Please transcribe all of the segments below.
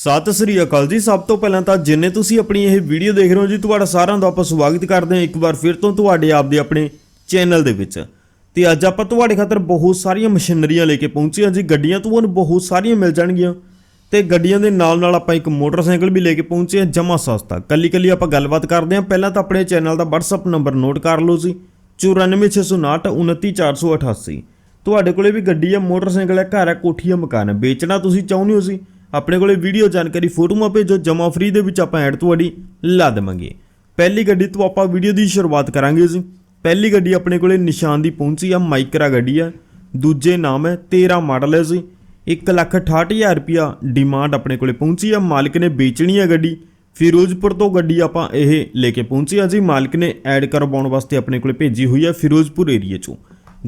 ਸਤਿ ਸ੍ਰੀ ਅਕਾਲ ਜੀ। ਸਭ ਤੋਂ ਪਹਿਲਾਂ ਤਾਂ ਜਿੰਨੇ ਤੁਸੀਂ ਆਪਣੀ ਇਹ ਵੀਡੀਓ ਦੇਖ ਰਹੇ ਹੋ ਜੀ, ਤੁਹਾਡਾ ਸਾਰਿਆਂ ਦਾ ਆਪਾਂ ਸਵਾਗਤ ਕਰਦੇ ਹਾਂ ਇੱਕ ਵਾਰ ਫਿਰ ਤੋਂ ਤੁਹਾਡੇ ਆਪ ਦੇ ਆਪਣੇ ਚੈਨਲ ਦੇ ਵਿੱਚ। ਤੇ ਅੱਜ ਆਪਾਂ ਤੁਹਾਡੇ ਖਾਤਰ ਬਹੁਤ ਸਾਰੀਆਂ ਮਸ਼ੀਨਰੀਆਂ ਲੈ ਕੇ ਪਹੁੰਚੇ ਹਾਂ ਜੀ। ਗੱਡੀਆਂ ਤੁਹਾਨੂੰ ਬਹੁਤ ਸਾਰੀਆਂ ਮਿਲ ਜਾਣਗੀਆਂ। ਤੇ ਗੱਡੀਆਂ ਦੇ ਨਾਲ ਨਾਲ ਆਪਾਂ ਇੱਕ ਮੋਟਰਸਾਈਕਲ ਵੀ ਲੈ ਕੇ ਪਹੁੰਚੇ ਹਾਂ ਜਮਾ ਸਸਤਾ। ਕੱਲੀ ਕੱਲੀ ਆਪਾਂ ਗੱਲਬਾਤ ਕਰਦੇ ਹਾਂ। ਪਹਿਲਾਂ ਤਾਂ ਆਪਣੇ ਚੈਨਲ ਦਾ WhatsApp ਨੰਬਰ ਨੋਟ ਕਰ ਲਓ ਜੀ। 94659 29488 ਤੁਹਾਡੇ ਕੋਲੇ ਵੀ ਗੱਡੀ ਆ, ਮੋਟਰਸਾਈਕਲ ਹੈ ਘਰ ਹੈ ਕੋਠੀ ਹੈ ਮਕਾਨ ਹੈ ਵੇਚਣਾ ਤੁਸੀਂ ਚਾਹੁੰਦੇ ਹੋ ਸੀ ਆਪਣੇ ਕੋਲੇ ਵੀਡੀਓ ਜਾਣਕਾਰੀ ਫੋਟੋਆਂ ਭੇਜੋ ਜਮਾ ਫ੍ਰੀ ਦੇ ਵਿੱਚ ਆਪਾਂ ਐਡ ਤੁਹਾਡੀ ਲਾ ਦੇਵਾਂਗੇ। ਪਹਿਲੀ ਗੱਡੀ ਤੋਂ ਆਪਾਂ ਵੀਡੀਓ ਦੀ ਸ਼ੁਰੂਆਤ ਕਰਾਂਗੇ ਜੀ। ਪਹਿਲੀ ਗੱਡੀ ਆਪਣੇ ਕੋਲੇ ਨਿਸ਼ਾਨ ਦੀ ਪਹੁੰਚੀ ਆ, ਮਾਈਕਰਾ ਗੱਡੀ ਆ। ਦੂਜੇ ਨਾਮ ਹੈ 13 ਮਾਡਲ ਹੈ ਜੀ। 168000 ਰੁਪਿਆ ਡਿਮਾਂਡ ਆਪਣੇ ਕੋਲੇ ਪਹੁੰਚੀ ਆ। ਮਾਲਕ ਨੇ ਵੇਚਣੀ ਆ ਗੱਡੀ। ਫਿਰੋਜ਼ਪੁਰ ਤੋਂ ਗੱਡੀ ਆਪਾਂ ਇਹ ਲੈ ਕੇ ਪਹੁੰਚੀ ਆ ਜੀ। ਮਾਲਕ ਨੇ ਐਡ ਕਰਵਾਉਣ ਵਾਸਤੇ ਆਪਣੇ ਕੋਲੇ ਭੇਜੀ ਹੋਈ ਆ ਫਿਰੋਜ਼ਪੁਰ ਏਰੀਆ ਚੋਂ।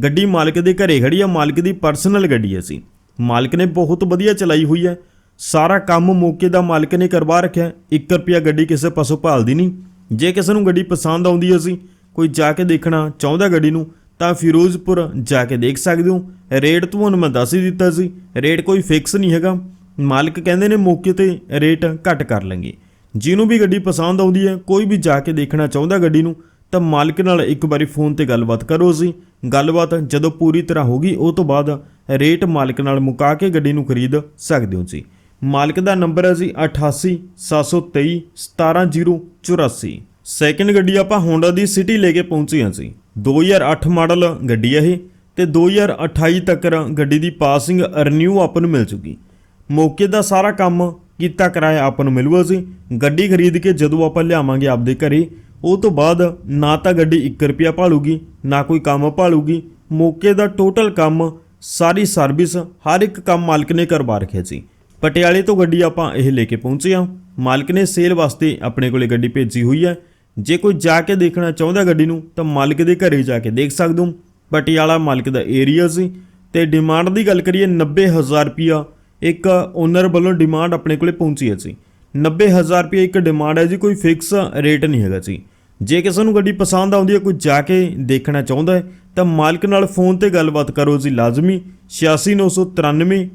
ਗੱਡੀ ਮਾਲਕ ਦੇ ਘਰੇ ਖੜੀ ਆ। ਮਾਲਕ ਦੀ ਪਰਸਨਲ ਗੱਡੀ ਹੈ ਸੀ ਮਾਲਕ ਨੇ ਬਹੁਤ ਵਧੀਆ ਚਲਾਈ ਹੋਈ ਹੈ। ਸਾਰਾ ਕੰਮ ਮੌਕੇ ਦਾ ਮਾਲਕ ਨੇ ਕਰਵਾ ਰੱਖਿਆ। 1 ਰੁਪਿਆ ਗੱਡੀ ਕਿਸੇ ਪਾਸੋਂ ਭਾਲਦੀ ਨਹੀਂ। ਜੇ ਕਿਸੇ ਨੂੰ ਗੱਡੀ ਪਸੰਦ ਆਉਂਦੀ ਹੈ ਸੀ ਕੋਈ ਜਾ ਕੇ ਦੇਖਣਾ ਚਾਹੁੰਦਾ ਗੱਡੀ ਨੂੰ, ਤਾਂ ਫਿਰੋਜ਼ਪੁਰ ਜਾ ਕੇ ਦੇਖ ਸਕਦੇ ਹੋ। ਰੇਟ ਤੁਹਾਨੂੰ ਮੈਂ ਦੱਸ ਹੀ ਦਿੱਤਾ ਸੀ। ਰੇਟ ਕੋਈ ਫਿਕਸ ਨਹੀਂ ਹੈਗਾ। ਮਾਲਕ ਕਹਿੰਦੇ ਨੇ ਮੌਕੇ ਤੇ ਰੇਟ ਘੱਟ ਕਰ ਲਾਂਗੇ। ਜਿਹਨੂੰ ਵੀ ਗੱਡੀ ਪਸੰਦ ਆਉਂਦੀ ਹੈ, ਕੋਈ ਵੀ ਜਾ ਕੇ ਦੇਖਣਾ ਚਾਹੁੰਦਾ ਗੱਡੀ ਨੂੰ, ਤਾਂ ਮਾਲਕ ਨਾਲ ਇੱਕ ਵਾਰੀ ਫੋਨ ਤੇ ਗੱਲਬਾਤ ਕਰੋ ਸੀ ਗੱਲਬਾਤ ਜਦੋਂ ਪੂਰੀ ਤਰ੍ਹਾਂ ਹੋਗੀ ਉਹ ਤੋਂ ਬਾਅਦ ਰੇਟ ਮਾਲਕ ਨਾਲ ਮੁਕਾ ਕੇ ਗੱਡੀ ਨੂੰ ਖਰੀਦ ਸਕਦੇ ਹੋ ਜੀ ਮਾਲਕ ਦਾ ਨੰਬਰ ਹੈ ਜੀ 88 723 17084 ਸੈਕਿੰਡ ਗੱਡੀ ਆਪਾਂ ਹੋਂਡਾ ਦੀ ਸਿਟੀ ਲੈ ਕੇ ਪਹੁੰਚੇ ਹਾਂ ਜੀ। 2008 ਮਾਡਲ ਗੱਡੀ ਹੈ ਇਹ ਤੇ 2028 ਤੱਕ ਗੱਡੀ ਦੀ ਪਾਸਿੰਗ ਰੀਨਿਊ ਆਪਾਂ ਨੂੰ ਮਿਲ ਚੁੱਕੀ। ਮੌਕੇ ਦਾ ਸਾਰਾ ਕੰਮ ਕੀਤਾ ਕਰਾਇਆ ਆਪਾਂ ਨੂੰ ਮਿਲੂਗਾ ਜੀ। ਗੱਡੀ ਖਰੀਦ ਕੇ ਜਦੋਂ ਆਪਾਂ ਲਿਆਵਾਂਗੇ ਆਪਦੇ ਘਰੇ, ਉਹ ਤੋਂ ਬਾਅਦ ਨਾ ਤਾਂ ਗੱਡੀ 1 ਰੁਪਿਆ ਭਾਲੂਗੀ, ਨਾ ਕੋਈ ਕੰਮ ਭਾਲੂਗੀ। ਮੌਕੇ ਦਾ ਟੋਟਲ ਕੰਮ ਸਾਰੀ ਸਰਵਿਸ ਹਰ ਇੱਕ ਕੰਮ ਮਾਲਕ ਨੇ ਕਰਵਾ ਰੱਖਿਆ ਸੀ ਪਟਿਆਲੇ ਤੋਂ ਗੱਡੀ ਆਪਾਂ ਇਹ ਲੈ ਕੇ ਪਹੁੰਚੇ ਹਾਂ। ਮਾਲਕ ਨੇ ਸੇਲ ਵਾਸਤੇ ਆਪਣੇ ਕੋਲੇ ਗੱਡੀ ਭੇਜੀ ਹੋਈ ਹੈ। ਜੇ ਕੋਈ ਜਾ ਕੇ ਦੇਖਣਾ ਚਾਹੁੰਦਾ ਗੱਡੀ ਨੂੰ, ਤਾਂ ਮਾਲਕ ਦੇ ਘਰੇ ਜਾ ਕੇ ਦੇਖ ਸਕਦੇ ਹੋ। ਪਟਿਆਲਾ ਮਾਲਕ ਦਾ ਏਰੀਆ ਸੀ। ਤੇ ਡਿਮਾਂਡ ਦੀ ਗੱਲ ਕਰੀਏ 90000 ਰੁਪਿਆ ਇੱਕ ਓਨਰ ਵੱਲੋਂ ਡਿਮਾਂਡ ਆਪਣੇ ਕੋਲੇ ਪਹੁੰਚੀ ਹੈ ਸੀ 90000 ਰੁਪਏ ਇੱਕ ਡਿਮਾਂਡ ਹੈ ਜੀ, ਕੋਈ ਫਿਕਸ ਰੇਟ ਨਹੀਂ ਹੈਗਾ ਜੀ। ਜੇ ਕਿਸੇ ਨੂੰ ਗੱਡੀ ਪਸੰਦ ਆਉਂਦੀ ਹੈ, ਕੋਈ ਜਾ ਕੇ ਦੇਖਣਾ ਚਾਹੁੰਦਾ ਹੈ, ਤਾਂ ਮਾਲਕ ਨਾਲ ਫੋਨ ਤੇ ਗੱਲਬਾਤ ਕਰੋ ਜੀ ਲਾਜ਼ਮੀ। 86993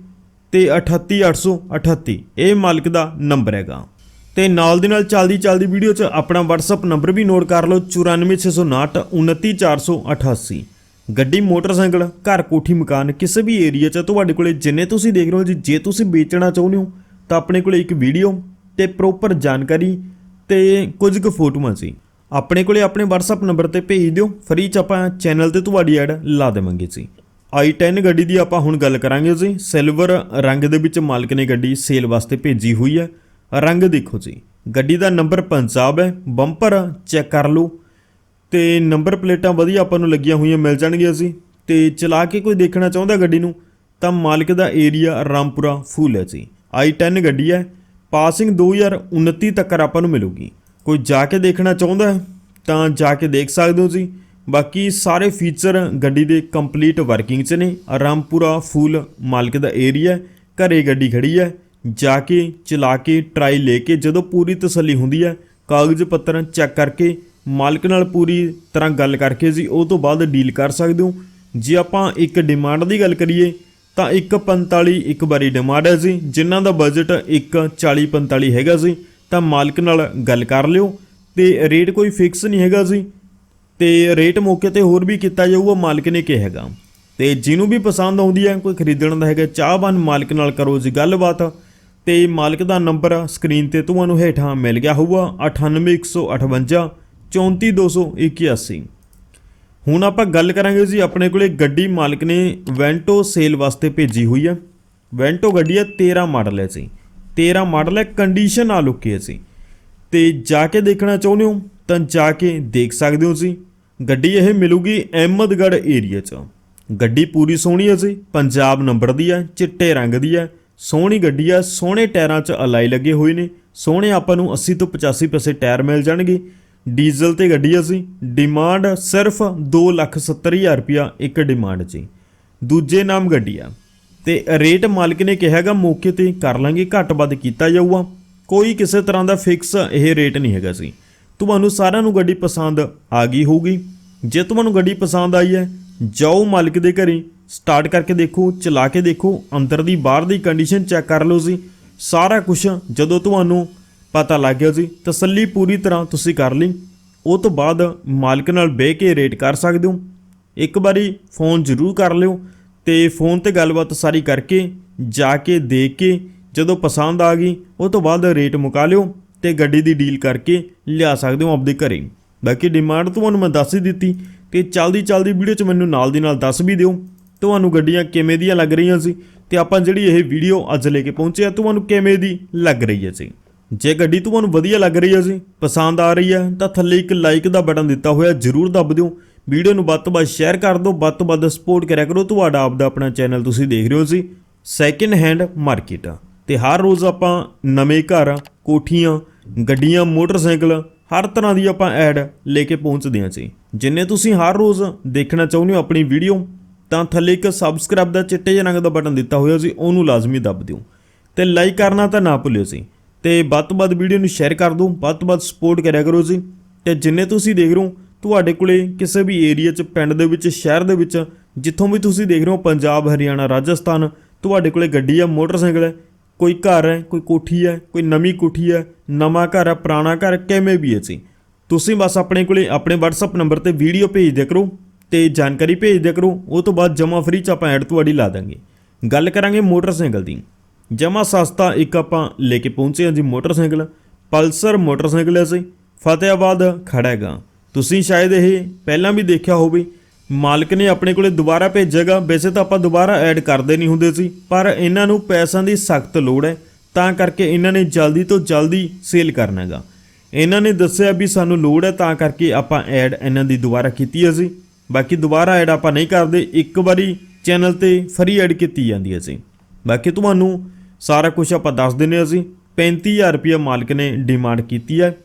ਤੇ 38838 ਇਹ ਮਾਲਕ ਦਾ ਨੰਬਰ ਹੈਗਾ। ਤੇ ਨਾਲ ਦੀ ਨਾਲ ਚੱਲਦੀ ਚੱਲਦੀ ਵੀਡੀਓ 'ਚ ਆਪਣਾ WhatsApp ਨੰਬਰ ਵੀ ਨੋਟ ਕਰ ਲਓ 94659 29488 ਗੱਡੀ, ਮੋਟਰਸਾਈਕਲ, ਘਰ, ਕੋਠੀ, ਮਕਾਨ, ਕਿਸੇ ਵੀ ਏਰੀਆ 'ਚ ਤੁਹਾਡੇ ਕੋਲੇ ਜਿੰਨੇ ਤੁਸੀਂ ਦੇਖ ਰਹੇ ਹੋ ਜੀ, ਜੇ ਤੁਸੀਂ ਵੇਚਣਾ ਚਾਹੁੰਦੇ ਹੋ, ਤਾਂ ਆਪਣੇ ਕੋਲੇ ਇੱਕ ਵੀਡੀਓ ਤੇ ਪ੍ਰੋਪਰ ਜਾਣਕਾਰੀ ਤੇ ਕੁਝ ਕੁ ਫੋਟੋਆਂ ਸੀ। ਆਪਣੇ ਕੋਲੇ ਆਪਣੇ WhatsApp ਨੰਬਰ ਤੇ ਭੇਜ ਦਿਓ ਫ੍ਰੀ 'ਚ ਆਪਾਂ ਚੈਨਲ ਤੇ ਤੁਹਾਡੀ ਐਡ ਲਾ ਦੇਵਾਂਗੇ ਜੀ। I10 ਗੱਡੀ ਦੀ ਆਪਾਂ ਹੁਣ ਗੱਲ ਕਰਾਂਗੇ ਜੀ। ਸਿਲਵਰ ਰੰਗ ਦੇ ਵਿੱਚ ਮਾਲਕ ਨੇ ਗੱਡੀ ਸੇਲ ਵਾਸਤੇ ਭੇਜੀ ਹੋਈ ਹੈ। ਰੰਗ ਦੇਖੋ ਜੀ। ਗੱਡੀ ਦਾ ਨੰਬਰ ਪੰਜਾਬ ਹੈ। ਬੰਪਰ ਚੈੱਕ ਕਰ ਲਓ। ਤੇ ਨੰਬਰ ਪਲੇਟਾਂ ਵਧੀਆ ਆਪਾਂ ਨੂੰ ਲੱਗੀਆਂ ਹੋਈਆਂ ਮਿਲ ਜਾਣਗੀਆਂ ਜੀ। ਤੇ ਚਲਾ ਕੇ ਕੋਈ ਦੇਖਣਾ ਚਾਹੁੰਦਾ ਗੱਡੀ ਨੂੰ, ਤਾਂ ਮਾਲਕ ਦਾ ਏਰੀਆ ਰਾਮਪੁਰਾ ਫੂਲ ਹੈ ਜੀ। i10 ਗੱਡੀ ਹੈ। ਪਾਸਿੰਗ 2029 ਤੱਕ ਆਪਾਂ ਨੂੰ ਮਿਲੂਗੀ। ਕੋਈ ਜਾ ਕੇ ਦੇਖਣਾ ਚਾਹੁੰਦਾ ਤਾਂ ਜਾ ਕੇ ਦੇਖ ਸਕਦੇ ਹੋ ਜੀ। ਬਾਕੀ ਸਾਰੇ ਫੀਚਰ ਗੱਡੀ ਦੇ ਕੰਪਲੀਟ ਵਰਕਿੰਗ 'ਚ ਨੇ। ਰਾਮਪੁਰਾ ਫੂਲ ਮਾਲਕ ਦਾ ਏਰੀਆ ਹੈ, ਘਰੇ ਗੱਡੀ ਖੜੀ ਹੈ। ਜਾ ਕੇ, ਚਲਾ ਕੇ ਟਰਾਈ ਲੈ ਕੇ, ਜਦੋਂ ਪੂਰੀ ਤਸੱਲੀ ਹੁੰਦੀ ਹੈ, ਕਾਗਜ਼ ਪੱਤਰ ਚੈੱਕ ਕਰਕੇ, ਮਾਲਕ ਨਾਲ ਪੂਰੀ ਤਰ੍ਹਾਂ ਗੱਲ ਕਰਕੇ ਜੀ ਉਹ ਤੋਂ ਬਾਅਦ ਡੀਲ ਕਰ ਸਕਦੇ ਹੋ। ਜੇ ਆਪਾਂ ਇੱਕ ਡਿਮਾਂਡ ਦੀ ਗੱਲ ਕਰੀਏ, ਤਾਂ 145 ਇੱਕ ਵਾਰੀ ਡਿਮਾਂਡ ਹੈ ਜੀ। ਜਿਨ੍ਹਾਂ ਦਾ ਬਜਟ 140 45 ਹੈਗਾ ਜੀ, ਤਾਂ ਮਾਲਕ ਨਾਲ ਗੱਲ ਕਰ ਲਿਓ। ਤੇ ਰੇਟ ਕੋਈ ਫਿਕਸ ਨਹੀਂ ਹੈਗਾ ਜੀ। ਤੇ ਰੇਟ ਮੌਕੇ ਤੇ ਹੋਰ ਵੀ ਕੀਤਾ ਜਾਊਗਾ, ਮਾਲਕ ਨੇ ਕਿਹਾ ਹੈਗਾ। ਤੇ ਜਿਹਨੂੰ ਵੀ ਪਸੰਦ ਆਉਂਦੀ ਹੈ, ਕੋਈ ਖਰੀਦਣ ਦਾ ਹੈਗਾ, ਚਾਹਵਾਨ ਮਾਲਕ ਨਾਲ ਕਰੋ ਜੀ ਗੱਲਬਾਤ। ਤੇ ਮਾਲਕ ਦਾ ਨੰਬਰ ਸਕਰੀਨ ਤੇ ਤੁਹਾਨੂੰ ਹੇਠਾਂ ਮਿਲ ਗਿਆ ਹੋਊਗਾ 98158 34281 ਹੁਣ ਆਪਾਂ ਗੱਲ ਕਰਾਂਗੇ ਜੀ, ਆਪਣੇ ਕੋਲੇ ਗੱਡੀ ਮਾਲਕ ਨੇ ਵੈਂਟੋ ਸੇਲ ਵਾਸਤੇ ਭੇਜੀ ਹੋਈ ਹੈ। ਵੈਂਟੋ ਗੱਡੀ ਹੈ 13 ਮਾਡਲ ਹੈ ਜੀ। 13 ਮਾਡਲ ਹੈ ਕੰਡੀਸ਼ਨ ਆ ਲੁੱਕੀ ਹੈ ਜੀ। ਤੇ ਜਾ ਕੇ ਦੇਖਣਾ ਚਾਹੁੰਦੇ ਹੋ, ਤਾਂ ਜਾ ਕੇ ਦੇਖ ਸਕਦੇ ਹੋ ਜੀ। ਗੱਡੀ ਇਹ ਮਿਲੂਗੀ ਅਹਿਮਦਗੜ੍ਹ ਏਰੀਆ 'ਚ। ਗੱਡੀ ਪੂਰੀ ਸੋਹਣੀ ਹੈ ਜੀ, ਪੰਜਾਬ ਨੰਬਰ ਦੀ ਹੈ ਚਿੱਟੇ ਰੰਗ ਦੀ ਹੈ ਸੋਹਣੀ ਗੱਡੀ ਹੈ ਸੋਹਣੇ ਟਾਇਰਾਂ 'ਚ ਅਲਾਈ ਲੱਗੇ ਹੋਏ ਨੇ। ਸੋਹਣੇ ਆਪਾਂ ਨੂੰ 80 ਤੋਂ 85 ਪੈਸੇ ਟਾਇਰ ਮਿਲ ਜਾਣਗੇ। ਡੀਜ਼ਲ ਤੇ ਗੱਡੀ ਹੈ ਜੀ, ਡਿਮਾਂਡ ਸਿਰਫ 270000 ਰੁਪਿਆ ਇੱਕ ਡਿਮਾਂਡ 'ਚ ਦੂਜੇ ਨਾਮ ਗੱਡੀ ਆ। ਤੇ ਰੇਟ ਮਾਲਕ ਨੇ ਕਿਹਾਗਾ ਮੌਕੇ ਤੇ ਕਰ ਲਾਂਗੇ, ਘੱਟ ਵੱਧ ਕੀਤਾ ਜਾਊਗਾ। ਕੋਈ ਕਿਸੇ ਤਰ੍ਹਾਂ ਦਾ ਫਿਕਸ ਇਹ ਰੇਟ ਨਹੀਂ ਹੈਗਾ ਸੀ ਤੁਹਾਨੂੰ ਸਾਰਿਆਂ ਨੂੰ ਗੱਡੀ ਪਸੰਦ ਆ ਗਈ ਹੋਊਗੀ। ਜੇ ਤੁਹਾਨੂੰ ਗੱਡੀ ਪਸੰਦ ਆਈ ਹੈ, ਜਾਓ ਮਾਲਕ ਦੇ ਘਰੇ, ਸਟਾਰਟ ਕਰਕੇ ਦੇਖੋ, ਚਲਾ ਕੇ ਦੇਖੋ, ਅੰਦਰ ਦੀ ਬਾਹਰ ਦੀ ਕੰਡੀਸ਼ਨ ਚੈੱਕ ਕਰ ਲਓ ਜੀ। ਸਾਰਾ ਕੁਝ ਜਦੋਂ ਤੁਹਾਨੂੰ ਪਤਾ ਲੱਗ ਗਿਆ ਜੀ, ਤਸੱਲੀ ਪੂਰੀ ਤਰ੍ਹਾਂ ਤੁਸੀਂ ਕਰ ਲਈ। ਉਹ ਤੋਂ ਬਾਅਦ ਮਾਲਕ ਨਾਲ ਬਹਿ ਕੇ ਰੇਟ ਕਰ ਸਕਦੇ ਹੋ। ਇੱਕ ਵਾਰੀ ਫੋਨ ਜ਼ਰੂਰ ਕਰ ਲਿਓ ਤੇ ਫੋਨ ਤੇ ਗੱਲਬਾਤ ਸਾਰੀ ਕਰਕੇ ਜਾ ਕੇ ਦੇਖ ਕੇ ਜਦੋਂ ਪਸੰਦ ਆ ਗਈ, ਉਹ ਤੋਂ ਬਾਅਦ ਰੇਟ ਮੁਕਾ ਲਿਓ। ਤੇ ਗੱਡੀ ਦੀ ਡੀਲ ਕਰਕੇ ਲਿਆ ਸਕਦੇ ਹੋ ਆਪਦੇ ਘਰੇ। ਬਾਕੀ ਡਿਮਾਂਡ ਤੁਹਾਨੂੰ ਮੈਂ ਦੱਸ ਹੀ ਦਿੱਤੀ ਤੇ ਚਲਦੀ ਚਲਦੀ ਵੀਡੀਓ 'ਚ ਮੈਨੂੰ ਨਾਲ ਦੀ ਨਾਲ ਦੱਸ ਵੀ ਦਿਓ। ਤੁਹਾਨੂੰ ਗੱਡੀਆਂ ਕਿਵੇਂ ਦੀਆਂ ਲੱਗ ਰਹੀਆਂ ਸੀ ਤੇ ਆਪਾਂ ਜਿਹੜੀ ਇਹ ਵੀਡੀਓ ਅੱਜ ਲੈ ਕੇ ਪਹੁੰਚੇ ਆ ਤੁਹਾਨੂੰ ਕਿਵੇਂ ਦੀ ਲੱਗ ਰਹੀ ਹੈ ਜੀ। ਜੇ ਗੱਡੀ ਤੁਹਾਨੂੰ ਵਧੀਆ ਲੱਗ ਰਹੀ ਹੈ ਜੀ, ਪਸੰਦ ਆ ਰਹੀ ਹੈ, ਤਾਂ ਥੱਲੇ ਇੱਕ ਲਾਈਕ ਦਾ ਬਟਨ ਦਿੱਤਾ ਹੋਇਆ ਜਰੂਰ ਦੱਬ ਦਿਓ। ਵੀਡੀਓ ਨੂੰ ਵੱਧ ਤੋਂ ਵੱਧ ਸ਼ੇਅਰ ਕਰ ਦਿਓ, ਵੱਧ ਤੋਂ ਵੱਧ ਸਪੋਰਟ ਕਰਿਆ ਕਰੋ। ਤੁਹਾਡਾ ਆਪਦਾ ਆਪਣਾ ਚੈਨਲ ਤੁਸੀਂ ਦੇਖ ਰਹੇ ਹੋ ਜੀ ਸੈਕਿੰਡ ਹੈਂਡ ਮਾਰਕੀਟ ਤੇ ਹਰ ਰੋਜ਼ ਆਪਾਂ ਨਵੇਂ ਘਰ, ਕੋਠੀਆਂ, ਗੱਡੀਆਂ, ਮੋਟਰਸਾਈਕਲ, ਹਰ ਤਰ੍ਹਾਂ ਦੀ ਆਪਾਂ ਐਡ ਲੈ ਕੇ ਪਹੁੰਚਦੇ ਹਾਂ ਜੀ। ਜਿੰਨੇ ਤੁਸੀਂ ਹਰ ਰੋਜ਼ ਦੇਖਣਾ ਚਾਹੁੰਦੇ ਹੋ ਆਪਣੀ ਵੀਡੀਓ, ਤਾਂ ਥੱਲੇ ਇੱਕ ਸਬਸਕ੍ਰਾਈਬ ਦਾ ਚਿੱਟੇ ਜਿਹੇ ਰੰਗ ਦਾ ਬਟਨ ਦਿੱਤਾ ਹੋਇਆ ਸੀ ਉਹਨੂੰ ਲਾਜ਼ਮੀ ਦੱਬ ਦਿਓ। ਤੇ ਲਾਈਕ ਕਰਨਾ ਤਾਂ ਨਾ ਭੁੱਲਿਓ ਸੀ ਤੇ ਵੱਧ ਤੋਂ ਵੱਧ ਵੀਡੀਓ ਨੂੰ ਸ਼ੇਅਰ ਕਰ ਦਿਓ, ਵੱਧ ਤੋਂ ਵੱਧ ਸਪੋਰਟ ਕਰਿਆ ਕਰੋ ਜੀ। ਤੇ ਜਿੰਨੇ ਤੁਸੀਂ ਦੇਖ ਰਹੇ ਹੋ, ਤੁਹਾਡੇ ਕੋਲੇ ਕਿਸੇ ਵੀ ਏਰੀਆ 'ਚ, ਪਿੰਡ ਦੇ ਵਿੱਚ, ਸ਼ਹਿਰ ਦੇ ਵਿੱਚ, ਜਿੱਥੋਂ ਵੀ ਤੁਸੀਂ ਦੇਖ ਰਹੇ ਹੋ, ਪੰਜਾਬ, ਹਰਿਆਣਾ, ਰਾਜਸਥਾਨ, ਤੁਹਾਡੇ ਕੋਲੇ ਗੱਡੀ ਆ ਮੋਟਰਸਾਈਕਲ ਹੈ ਕੋਈ ਘਰ ਹੈ, ਕੋਈ ਕੋਠੀ ਹੈ, ਕੋਈ ਨਵੀਂ ਕੋਠੀ ਹੈ, ਨਵਾਂ ਘਰ ਹੈ, ਪੁਰਾਣਾ ਘਰ ਕਿਵੇਂ ਵੀ ਹੈ ਜੀ। ਤੁਸੀਂ ਬਸ ਆਪਣੇ ਕੋਲੇ ਆਪਣੇ WhatsApp ਨੰਬਰ ਤੇ ਵੀਡੀਓ ਭੇਜ ਦਿਆ ਕਰੋ ਤੇ ਜਾਣਕਾਰੀ ਭੇਜ ਦਿਆ ਕਰੋ, ਉਹ ਤੋਂ ਬਾਅਦ ਜਮਾ ਫ੍ਰੀ ਚ ਆਪਾਂ ਐਡ ਤੁਹਾਡੀ ਲਾ ਦਾਂਗੇ। ਗੱਲ ਕਰਾਂਗੇ ਮੋਟਰਸਾਈਕਲ ਦੀ। ਜਮਾ ਸਸਤਾ ਇੱਕ ਆਪਾਂ ਲੈ ਕੇ ਪਹੁੰਚੇ ਹਾਂ ਜੀ ਮੋਟਰਸਾਈਕਲ। ਪਲਸਰ ਮੋਟਰਸਾਈਕਲ ਹੈ ਜੀ ਫਤਿਆਬਾਦ ਖੜਾ ਹੈਗਾ। ਤੁਸੀਂ ਸ਼ਾਇਦ ਇਹ ਪਹਿਲਾਂ ਵੀ ਦੇਖਿਆ ਹੋਵੇ ਮਾਲਕ ਨੇ ਆਪਣੇ ਕੋਲੇ ਦੁਬਾਰਾ ਭੇਜੇਗਾ। ਵੈਸੇ ਤਾਂ ਆਪਾਂ ਦੁਬਾਰਾ ਐਡ ਕਰਦੇ ਨਹੀਂ ਹੁੰਦੇ ਸੀ, ਪਰ ਇਹਨਾਂ ਨੂੰ ਪੈਸਿਆਂ ਦੀ ਸਖਤ ਲੋੜ ਹੈ, ਤਾਂ ਕਰਕੇ ਇਹਨਾਂ ਨੇ ਜਲਦੀ ਤੋਂ ਜਲਦੀ ਸੇਲ ਕਰਨਾ ਹੈਗਾ ਇਹਨਾਂ ਨੇ ਦੱਸਿਆ ਵੀ ਸਾਨੂੰ ਲੋੜ ਹੈ, ਤਾਂ ਕਰਕੇ ਆਪਾਂ ਐਡ ਇਹਨਾਂ ਦੀ ਦੁਬਾਰਾ ਕੀਤੀ ਹੈ ਸੀ ਬਾਕੀ ਦੁਬਾਰਾ ਐਡ ਆਪਾਂ ਨਹੀਂ ਕਰਦੇ, ਇੱਕ ਵਾਰੀ ਚੈਨਲ ਤੇ ਫਰੀ ਐਡ ਕੀਤੀ ਜਾਂਦੀ ਹੈ ਸੀ ਬਾਕੀ ਤੁਹਾਨੂੰ ਸਾਰਾ ਕੁਝ ਆਪਾਂ ਦੱਸ ਦਿੰਨੇ ਅਸੀਂ 35000 ਰੁਪਏ ਮਾਲਕ ਨੇ ਡਿਮਾਂਡ ਕੀਤੀ ਹੈ।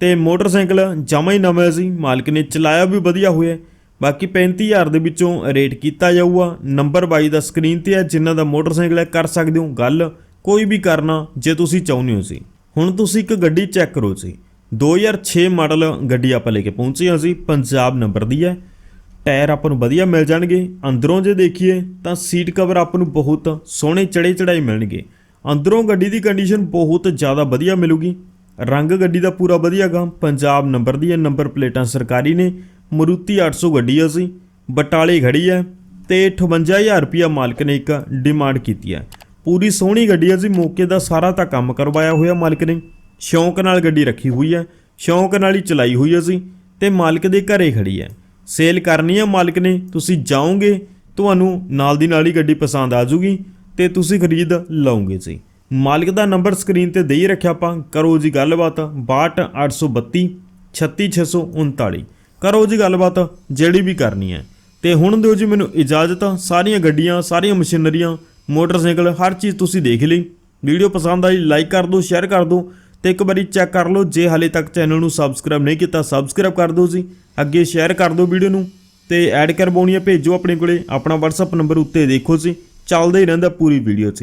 ਤੇ ਮੋਟਰਸਾਈਕਲ ਜਮਾ ਹੀ ਨਵਾਂ ਸੀ ਮਾਲਕ ਨੇ ਚਲਾਇਆ ਵੀ ਵਧੀਆ ਹੋਇਆ ਬਾਕੀ 35000 ਦੇ ਵਿੱਚੋਂ ਰੇਟ ਕੀਤਾ ਜਾਊਗਾ। ਨੰਬਰ 22 ਦਾ ਸਕਰੀਨ ਤੇ ਹੈ, ਜਿਨ੍ਹਾਂ ਦਾ ਮੋਟਰਸਾਈਕਲ ਹੈ, ਕਰ ਸਕਦੇ ਹੋ ਗੱਲ। ਕੋਈ ਵੀ ਕਰਨਾ ਜੇ ਤੁਸੀਂ ਚਾਹੁੰਦੇ ਹੋ ਸੀ। ਹੁਣ ਤੁਸੀਂ ਇੱਕ ਗੱਡੀ ਚੈੱਕ ਕਰੋ ਜੀ। 2006 ਮਾਡਲ ਗੱਡੀ ਆਪਾਂ ਲੈ ਕੇ ਪਹੁੰਚੇ ਹਾਂ ਜੀ। ਪੰਜਾਬ ਨੰਬਰ ਦੀ ਹੈ। ਟਾਇਰ ਆਪਾਂ ਨੂੰ ਵਧੀਆ ਮਿਲ ਜਾਣਗੇ। ਅੰਦਰੋਂ ਜੇ ਦੇਖੀਏ ਤਾਂ ਸੀਟ ਕਵਰ ਆਪਾਂ ਨੂੰ ਬਹੁਤ ਸੋਹਣੇ ਚੜੇ ਚੜਾਈ ਮਿਲਣਗੇ। ਅੰਦਰੋਂ ਗੱਡੀ ਦੀ ਕੰਡੀਸ਼ਨ ਬਹੁਤ ਜ਼ਿਆਦਾ ਵਧੀਆ ਮਿਲੂਗੀ। ਰੰਗ ਗੱਡੀ ਦਾ ਪੂਰਾ ਵਧੀਆ ਗਾ। ਪੰਜਾਬ ਨੰਬਰ ਦੀ ਹੈ। ਨੰਬਰ ਪਲੇਟਾਂ ਸਰਕਾਰੀ ਨੇ। ਮਰੂਤੀ 800 ਗੱਡੀ ਆ ਸੀ, ਬਟਾਲੇ ਖੜੀ ਹੈ ਤੇ 58000 ਰੁਪਿਆ ਮਾਲਕ ਨੇ ਇੱਕ ਡਿਮਾਂਡ ਕੀਤੀ ਹੈ ਪੂਰੀ ਸੋਹਣੀ ਗੱਡੀ ਹੈ ਜੀ ਮੌਕੇ ਦਾ ਸਾਰਾ ਤਾਂ ਕੰਮ ਕਰਵਾਇਆ ਹੋਇਆ ਮਾਲਕ ਨੇ। ਸ਼ੌਂਕ ਨਾਲ ਗੱਡੀ ਰੱਖੀ ਹੋਈ ਹੈ ਸ਼ੌਂਕ ਨਾਲ ਹੀ ਚਲਾਈ ਹੋਈ ਹੈ ਜੀ ਤੇ ਮਾਲਕ ਦੇ ਘਰੇ ਖੜੀ ਹੈ ਸੇਲ ਕਰਨੀ ਹੈ ਮਾਲਕ ਨੇ, ਤੁਸੀਂ ਜਾਓਗੇ, ਤੁਹਾਨੂੰ ਨਾਲ ਦੀ ਨਾਲ ਹੀ ਗੱਡੀ ਪਸੰਦ ਆ ਜੂਗੀ ਤੇ ਤੁਸੀਂ ਖਰੀਦ ਲਓਗੇ ਜੀ। ਮਾਲਕ ਦਾ ਨੰਬਰ ਸਕਰੀਨ ਤੇ ਦੇ ਹੀ ਰੱਖਿਆ ਆਪਾਂ, ਕਰੋ ਜੀ ਗੱਲਬਾਤ 62832 36639 ਕਰੋ ਜੀ ਗੱਲਬਾਤ ਜਿਹੜੀ ਵੀ ਕਰਨੀ ਹੈ। ਤੇ ਹੁਣ ਦਿਓ ਜੀ ਮੈਨੂੰ ਇਜਾਜ਼ਤ, ਸਾਰੀਆਂ ਗੱਡੀਆਂ, ਸਾਰੀਆਂ ਮਸ਼ੀਨਰੀਆਂ, ਮੋਟਰਸਾਈਕਲ, ਹਰ ਚੀਜ਼ ਤੁਸੀਂ ਦੇਖ ਲਈ। ਵੀਡੀਓ ਪਸੰਦ ਆਈ, ਲਾਈਕ ਕਰ ਦਿਓ, ਸ਼ੇਅਰ ਕਰ ਦਿਓ ਤੇ ਇੱਕ ਵਾਰੀ ਚੈੱਕ ਕਰ ਲਓ, ਜੇ ਹਾਲੇ ਤੱਕ ਚੈਨਲ ਨੂੰ ਸਬਸਕ੍ਰਾਈਬ ਨਹੀਂ ਕੀਤਾ, ਸਬਸਕ੍ਰਾਈਬ ਕਰ ਦਿਓ ਜੀ। ਅੱਗੇ ਸ਼ੇਅਰ ਕਰ ਦਿਓ ਵੀਡੀਓ ਨੂੰ ਤੇ ਐਡ ਕਰਵਾਉਣੀ ਹੈ ਭੇਜੋ ਆਪਣੇ ਕੋਲੇ। ਆਪਣਾ WhatsApp ਨੰਬਰ ਉੱਤੇ ਦੇਖੋ ਜੀ। ਚੱਲਦਾ ਹੀ ਰਹਿੰਦਾ ਪੂਰੀ ਵੀਡੀਓ 'ਚ